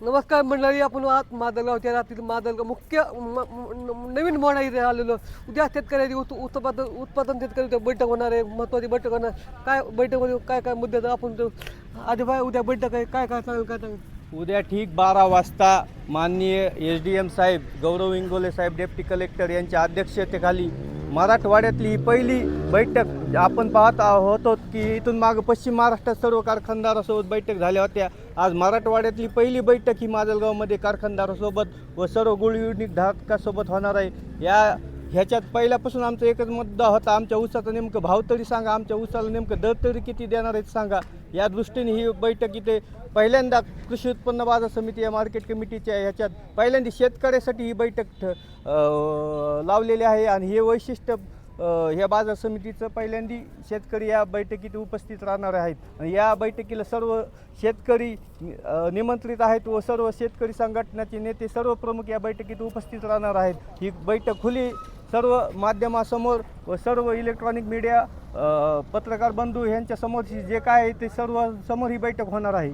नमस्कार मंडळी आपण आज मादलगावच्या रात्री मादलगाव मुख्य म- नवीन मोडा इथे आलेलो. उद्या शेतकऱ्याची उत उत्पादन उत्पादन शेतकरी बैठक होणार आहे. महत्त्वाची बैठक होणार. काय बैठकमध्ये काय काय मुद्दे आपण तो आधी बाय उद्या बैठक आहे. काय काय सांगेल काय सांगेल? उद्या ठीक बारा वाजता माननीय एस डी एम साहेब गौरव इंगोले साहेब डेप्टी कलेक्टर यांच्या अध्यक्षतेखाली मराठवाड्यातली ही पहिली बैठक आपण पाहत होतो की इथून मागं पश्चिम महाराष्ट्रात सर्व कारखानदारासोबत बैठक झाल्या होत्या. आज मराठवाड्यातली पहिली बैठक ही माजलगावमध्ये कारखानदारासोबत व सर्व गुळ युनिट धारकासोबत होणार आहे. या ह्याच्यात पहिल्यापासून आमचा एकच मुद्दा होता आमच्या ऊसाचा नेमकं भाव तरी सांगा आमच्या ऊसाला नेमकं दर तरी किती देणार आहेत सांगा. या दृष्टीने ही बैठक इथे पहिल्यांदा कृषी उत्पन्न बाजार समिती या मार्केट कमिटीच्या ह्याच्यात पहिल्यांदा शेतकऱ्यासाठी ही बैठक ठ- लावलेली आहे आणि हे वैशिष्ट्य ह्या बाजार समितीचं पहिल्यांदा शेतकरी या बैठकीत उपस्थित राहणार आहेत. आणि या बैठकीला सर्व शेतकरी निमंत्रित आहेत व सर्व शेतकरी संघटनाचे नेते सर्व प्रमुख या बैठकीत उपस्थित राहणार आहेत. ही बैठक खुली सर्व माध्यमासमोर व सर्व इलेक्ट्रॉनिक मीडिया पत्रकार बंधू यांच्यासमोर जे काय आहे ते सर्व समोर ही बैठक होणार आहे.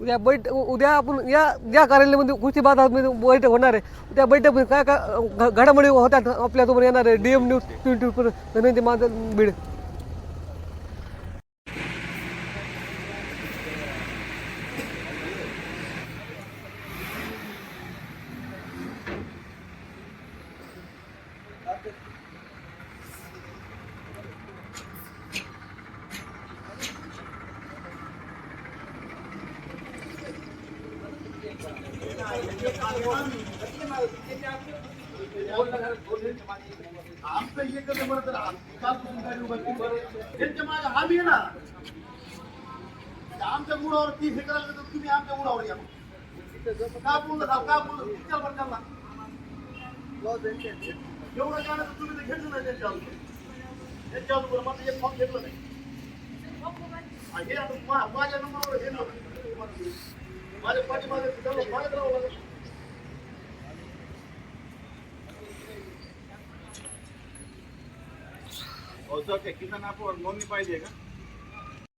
उद्या बैठ उद्या आपण या या कार्यालयामध्ये कृषी बाजारामध्ये बैठक होणार आहे. त्या बैठकमध्ये काय काय घ- घडामोडी होतात आपल्यासमोर येणार आहे. D M news twenty Dhananjay माझं बीड. आमचं एकच म्हणत राहा गाडी त्यांच्या मागे आम्ही ना आमच्या मुळावर ती हे करायला तर तुम्ही आमच्या मुळावर या का बोललं का बोललं विचार बरं त्यांना एवढं गाणं तर तुम्ही तर घेतलं नाही त्यांच्यावर त्यांच्या अजून माझं एक फॉर्म घेतलं नाही. हे आता माझ्या नंबरवर हे नव्हतं माझ्या पाठीमागे त्यांना मागत राहावं लागेल. औषध किसान ॲपवर नोंदणी पाहिजे का?